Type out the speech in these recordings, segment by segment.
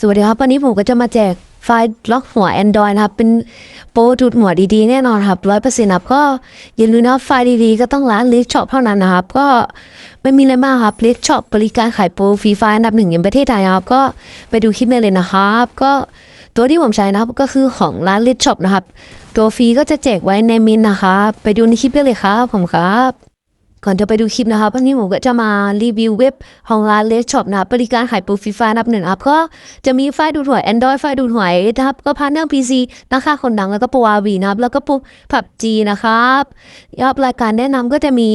สวัสดีครับ วันนี้ผมก็จะมาแจกไฟล์ล็อกหัว Android นะครับ เป็นโปรจุดหัวดีๆ แน่นอนครับร้อยเปอร์เซ็นต์ครับก็อย่าลืมนะไฟล์ดีๆ ก็ต้องร้านลิชช็อปเท่านั้นนะครับ ก็ไม่มีอะไรมากครับลิชช็อปบริการขายโปรฟรีไฟล์อันดับหนึ่งในประเทศไทยครับ ก็ไปดูคลิปได้เลยนะครับ ก็ตัวที่ผมใช้นะครับก็คือของร้านลิชช็อปนะครับ ตัวฟรีก็จะแจกไว้ในมินนะครับ ไปดูในคลิปได้เลยครับผมครับ ก่อนจะไปดูคลิปนะคะวันนี้ผมก็จะมารีวิวเว็บของร้านเลสช็อปนะบริการขายโปรฟรีไฟล์อันดับหนึ่งครับก็จะมีไฟล์ดูดหวย Android ไฟล์ดูดหวยนะครับก็พาร์เนอร์พีซีนะคาคนดังแล้วก็ปัวาวีนะครับแล้วก็โปรผับจีนะครับยอดรายการแนะนำก็จะมี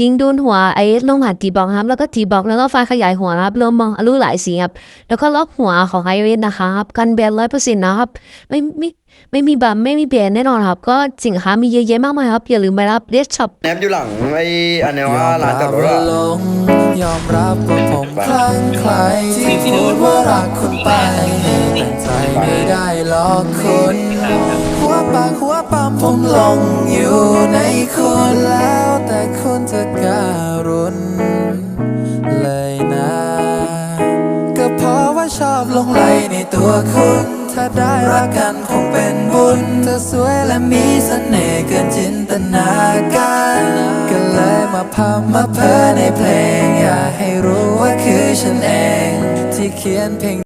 ยิงดูนหัวไอ้ลงผ่านจีบอกครับ แล้วก็จีบอกแล้วก็ไฟล์ขยายหัวนะครับรวมมองอลูหลายสีครับแล้วก็ล็อกหัวของไอเวนะครับกันแบนร้อยเปอร์เซ็นต์นะครับ ไม่ไม่ไม่มีบัมไม่มีเบนแน่นอนครับ ก็สินค้ามีเยอะแยะมากมายครับ อย่าลืมไปรับเลสช็อปแนบอยู่หลังไอ้อันเนี้ยยว่าอมร้านรัจอดบรถว่าอะหลงยอมรับว่าผมคลั่งไคล้ที่พูดว่ารักคุณไปแต่ใจไม่ได้หลอกคุณหัวปากหัวปั๊มผมหลงอยู่ในคุณแล้ว ชอบลงไหลในตัวคุณ ถ้าได้รักกันคงเป็นบุญ เธอสวยและมีเสน่ห์เกินจินตนาการก็เลยมาพำมาเพ้อในเพลง อยากให้รู้ว่าคือฉันเอง ที่เขียนเพลง